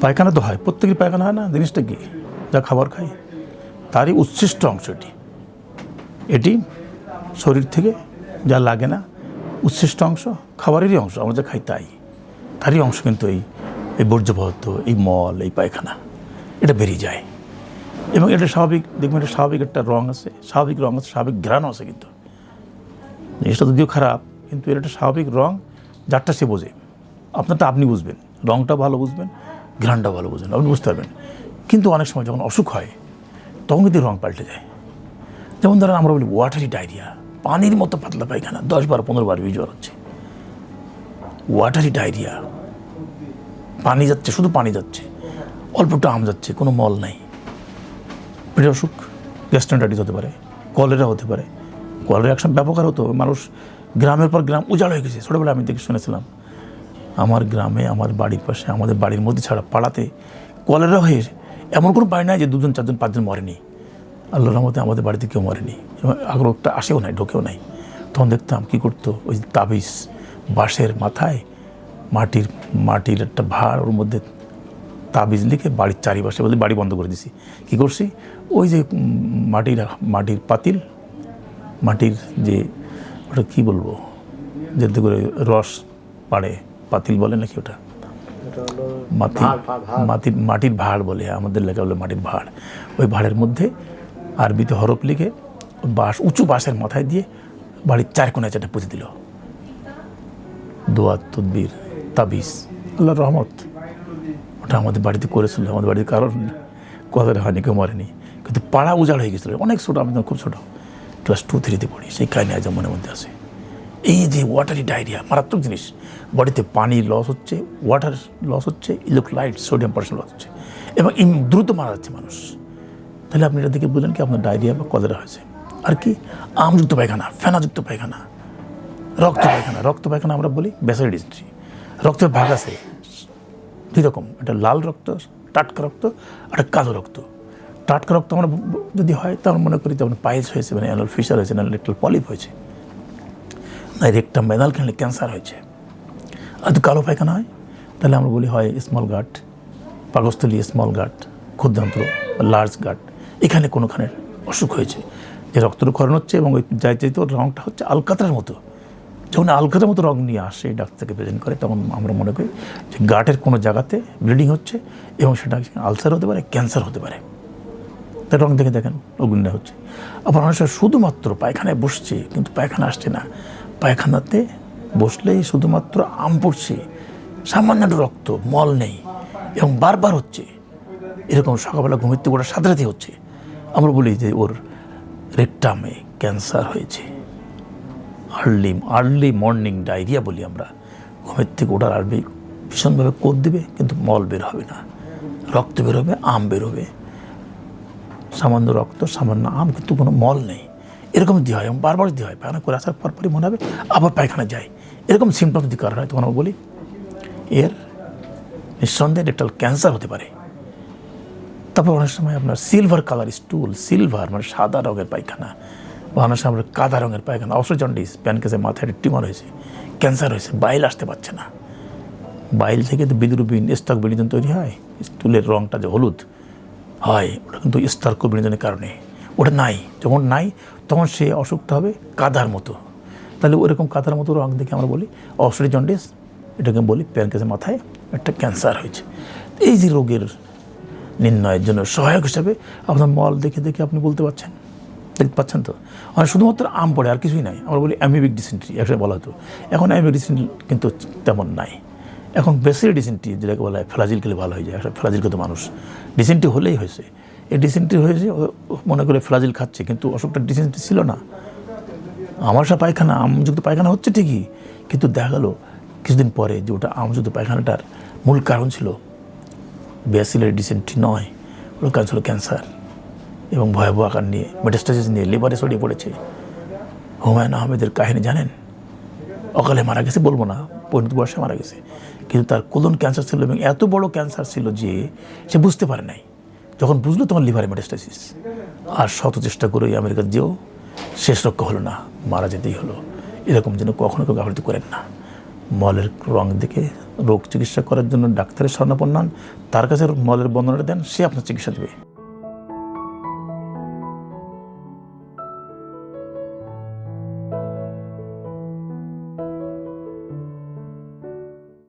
পায়খানা তো হয় প্রত্যেকের পায়খানা হয় না? জিনিসটা কি? যা খাবার খাই। তারই উচ্ছিষ্ট অংশ এটি। এটি শরীর থেকে যা লাগে না উচ্ছিষ্ট অংশ, খাবারেরই অংশ, আমরা যা খাই তাই। তারই অংশ কিন্তু এই এই বর্জ্য পদার্থ এই মল, এই পায়খানা, এটা বেরিয়ে যায়। এবং এটা স্বাভাবিক, দেখবেন এটা স্বাভাবিক একটা রং আছে, স্বাভাবিক রং আছে, স্বাভাবিক ঘ্রাণও আছে কিন্তু। জিনিসটা যদিও খারাপ, কিন্তু এটা একটা স্বাভাবিক রং যারটা সে বোঝে। আপনারটা আপনি বুঝবেন, রংটা ভালো বুঝবেন ঘ্রাণটা ভালো বোঝেন আপনি বুঝতে পারবেন। কিন্তু অনেক সময় যখন অসুখ হয়, তখন কিন্তু রং পাল্টে যায়। যেমন ধরেন আমরা বলি ওয়াটারি ডায়রিয়া পানির মতো পাতলা পায়খানা, দশ বার, পনেরো বার জ্বর হচ্ছে ওয়াটারি ডায়রিয়া পানি যাচ্ছে, শুধু পানি যাচ্ছে, অল্প একটু আম যাচ্ছে, কোনো মল নাই। পেটের অসুখ গ্যাস্ট্রেন্টাইটিস হতে পারে কলেরা হতে পারে। কলেরা একসময় ব্যাপক আর হতো, মানুষ গ্রামের পর গ্রাম উজাড় হয়ে গেছে। ছোটোবেলায় আমি দেখে শুনেছিলাম আমার গ্রামে, আমার বাড়ির পাশে, আমাদের বাড়ির মধ্যে ছাড়া পাড়াতে কলেরা হয়ে এমন কোনো বাড়ি নাই যে দুজন, চারজন, পাঁচজন মরেনি। আল্লাহর রহমতে আমাদের বাড়িতে কেউ মরেনি। এবং আগ্রহটা আসেও নাই, ঢোকেও নাই। তখন দেখতাম কী করতো, ওই তাবিজ বাঁশের মাথায় মাটির মাটির একটা ভাড় ওর মধ্যে তাবিজ লিখে বাড়ির চারিপাশে বলে বাড়ি বন্ধ করে দিছি। কী করছি? ওই যে মাটির মাটির পাতিল, মাটির যে, ওটা কী বলব? যাতে করে রস পাড়ে। পাতিল বলে নাকি ওটা? মাটির মাটির ভাড় বলে আমাদের লেখা বলে মাটির ভাড়। ওই ভাড়ের মধ্যে আরবিতে হরপ লিখে বাঁশ উঁচু বাঁশের মাথায় দিয়ে বাড়ির চার কোনায় চারটা পুঁতে দিল। দোয়া তদ্বির তাবিজ আল্লাহর রহমত। ওটা আমাদের বাড়িতে করেছিল আমাদের বাড়িতে কারোর কথাটা হয়নি কেউ মরেনি। কিন্তু পাড়া উজাড় হয়ে গেছিল। অনেক ছোটো আমি খুব ছোটো। ক্লাস টু থ্রিতে পড়ি সেই কাহিনী আজ মনের মধ্যে আছে। এই যে ওয়াটারি ডায়রিয়া মারাত্মক জিনিস। বডিতে পানি লস হচ্ছে ওয়াটার লস হচ্ছে ইলেকট্রোলাইট সোডিয়াম পটাশিয়াম লস হচ্ছে। এবং দ্রুত মারা যাচ্ছে মানুষ। তাহলে আপনি এটা দেখে বুঝলেন কি আপনার ডায়রিয়া বা কলেরা হয়েছে। আর কি? আমযুক্ত পায়খানা, ফেনাযুক্ত পায়খানা, রক্ত পায়খানা। রক্ত পায়খানা আমরা বলি বেসারি ডিসেন্ট্রি রক্তের ভাগ আছে। দুই রকম, একটা লাল রক্ত, টাটকা রক্ত একটা কালো রক্ত। টাটকা রক্ত আমরা যদি হয় তাহলে মনে করি যেমন পাইলস হয়েছে মানে অ্যানাল ফিশার হয়েছে না লেকটাল পলিপ হয়েছে। রেকটাম মেনাল খেলে ক্যান্সার হয়েছে। আর কালো পায়খানা হয়, তাহলে আমরা বলি হয় স্মল গাট পাকস্থলী স্মল গাট ক্ষুদ্রান্ত লার্জ গাট এখানে কোনোখানের অসুখ হয়েছে। যে রক্তক্ষরণ হচ্ছে এবং ওই যাই ওর রঙটা হচ্ছে আলকাতার মতো। যখন আলকাতার মতো রং নিয়ে আসে ডাক্তারকে প্রেজেন্ট করে, তখন আমরা মনে করি যে গাটের কোনো জায়গাতে ব্লিডিং হচ্ছে এবং সেটা আলসার হতে পারে ক্যান্সার হতে পারে। তার রং দেখে দেখেন অগ্নি হচ্ছে। আবার অনেক সময় শুধুমাত্র পায়খানায় বসছে, কিন্তু পায়খানা আসছে না। পায়খানাতে বসলেই শুধুমাত্র আম পড়ছে, সামান্য রক্ত, মল নেই এবং বারবার হচ্ছে। এরকম সকালবেলা থেকে ওটা সাথে সাথে হচ্ছে। আমরা বলি যে ওর রেকটামে ক্যান্সার হয়েছে। আর্লি আর্লি মর্নিং ডায়রিয়া বলি আমরা। ঘুমের থেকে ওঠার আর্লি ভীষণভাবে কোদ দেবে, কিন্তু মল বের হবে না। রক্ত বেরোবে, আম বেরোবে। সামান্য রক্ত, সামান্য আম, কিন্তু কোনো মল নেই। এরকম যদি হয়, এবং বারবার যদি হয়। পায়খানা করে আসার পরপরই মনে হবে, আবার পায়খানা যায়। এরকম সিমটম যদি কারণ হয়, তখন বলি, এর নিঃসন্দেহে একটা ক্যান্সার হতে পারে। তারপর অনেক সময় আপনার সিলভার কালার স্টুল সিলভার মানে সাদা রঙের পায়খানা, বা অনেক সময় আপনার কাদা রঙের পায়খানা অবশ্যই জন্ডিস প্যানকেসে মাথায় টিউমার হয়েছে ক্যান্সার হয়েছে বাইল আসতে পারছে না। বাইল থেকে তো বিদ্রুবিন স্টক বিনোদন তৈরি হয় স্টুলের রঙটা যে হলুদ হয়, ওটা কিন্তু স্তর্ক বিনোদনের কারণে। ওটা নাই। যখন নাই, তখন সে অসুখটা হবে কাদার মতো। তাহলে ওরকম কাদার মতো রং দেখে আমরা বলি অসরি জন্ডিস এটাকে বলি প্যানকেসের মাথায় একটা ক্যান্সার হয়েছে। এই যে রোগের নির্ণয়ের জন্য সহায়ক হিসাবে আপনার মল দেখে দেখে আপনি বলতে পারছেন। দেখতে পাচ্ছেন তো? মানে শুধুমাত্র আম পড়ে, আর কিছুই নাই। আমরা বলি অ্যামিবিক ডিসেন্ট্রি, একসাথে বলা হতো। এখন অ্যামিবিক ডিসেন্ট্রি কিন্তু তেমন নাই। এখন বেসিক ডিসেন্ট্রি, যেটাকে বলা হয় ফ্লাজিল খেলে ভালো হয়ে যায়, একটা ফ্লাজিল খেতে মানুষ। ডিসেন্ট্রি হলেই হয়েছে। এই ডিসেন্ট্রি হয়েছে মনে করে ফ্লাজিল খাচ্ছে, কিন্তু অসুখটা ডিসেন্ট্রি ছিল না। আমার সব পায়খানা, আমযুক্ত পায়খানা হচ্ছে ঠিকই, কিন্তু দেখা গেলো কিছুদিন পরে যে ওটা আমযুক্ত পায়খানাটার মূল কারণ ছিল, ব্যাসিলের ডিসেন্ট্রি নয়, ওর কারণ ছিল ক্যান্সার এবং ভয়াবহ আকার নিয়ে মেটাস্টাসিস নিয়ে লিভারে ছড়িয়ে পড়েছে। হুমায়ুন আহমেদের কাহিনী জানেন? অকালে মারা গেছে বলব না, পরিণত বয়সে মারা গেছে। কিন্তু তার কোলন ক্যান্সার ছিল এবং এত বড় ক্যান্সার ছিল যে সে বুঝতে পারে নাই। যখন বুঝলো তোমার লিভারে মেটাস্টাইসিস আর শত চেষ্টা করে আমেরিকা যেও, শেষ রক্ষা হলো না, মারা যেতেই হলো। এরকম যেন কখনো কেউ ব্যবহৃত করেন না। মলের রং দেখে রোগ চিকিৎসা করার জন্য ডাক্তারের স্বর্ণাপন্ন হন। তার কাছে মলের বর্ণনাটা দেন, সে আপনার চিকিৎসা দেবে।